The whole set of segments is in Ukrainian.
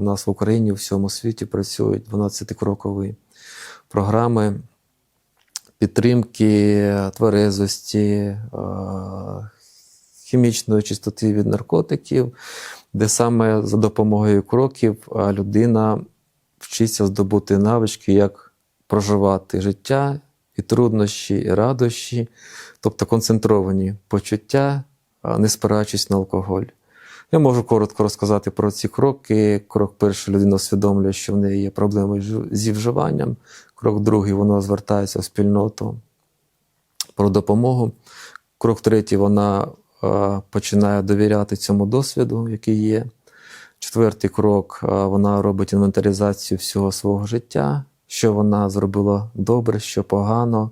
У нас в Україні у всьому світі працюють 12-крокові програми підтримки тверезості, е, хімічної чистоти від наркотиків, де саме за допомогою кроків е, людина вчиться здобути навички, як проживати життя, і труднощі, і радощі, тобто концентровані почуття, не спираючись на алкоголь. Я можу коротко розказати про ці кроки. Крок перший людина усвідомлює, що в неї є проблеми зі вживанням. Крок другий вона звертається в спільноту про допомогу. Крок третій вона е, починає довіряти цьому досвіду, який є. Четвертий крок е, вона робить інвентаризацію всього свого життя, що вона зробила добре, що погано,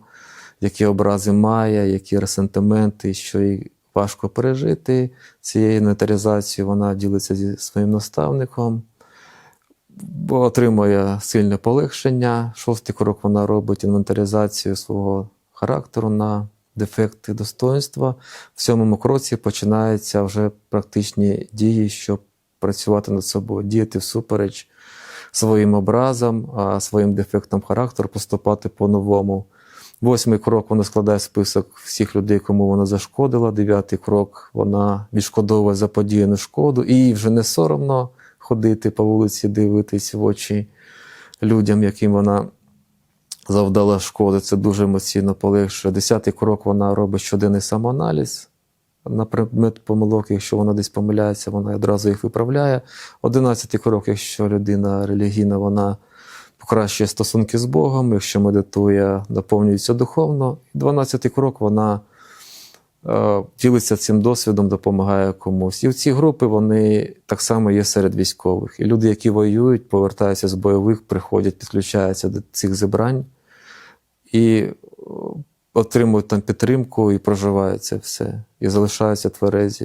які образи має, які ресентименти, що їй важко пережити. Цією інвентаризацією вона ділиться зі своїм наставником, отримує сильне полегшення. Шостий крок вона робить інвентаризацію свого характеру на дефекти достоинства. В сьомому кроці починаються вже практичні дії, щоб працювати над собою, діяти всупереч своїм образом, своїм дефектам характеру, поступати по-новому. Восьмий крок вона складає список всіх людей, кому вона зашкодила. Дев'ятий крок вона відшкодовує заподіяну шкоду, і їй вже не соромно ходити по вулиці, дивитись в очі людям, яким вона завдала шкоди. Це дуже емоційно полегшує. Десятий крок вона робить щоденний самоаналіз на предмет помилок. Якщо вона десь помиляється, вона одразу їх виправляє. Одинадцятий крок, якщо людина релігійна, вона покращує стосунки з Богом, якщо медитує, наповнюється духовно. І дванадцятий крок вона е, ділиться цим досвідом, допомагає комусь. І в ці групи вони так само є серед військових. І люди, які воюють, повертаються з бойових, приходять, підключаються до цих зібрань і е, отримують там підтримку і проживають це все, і залишаються тверезі.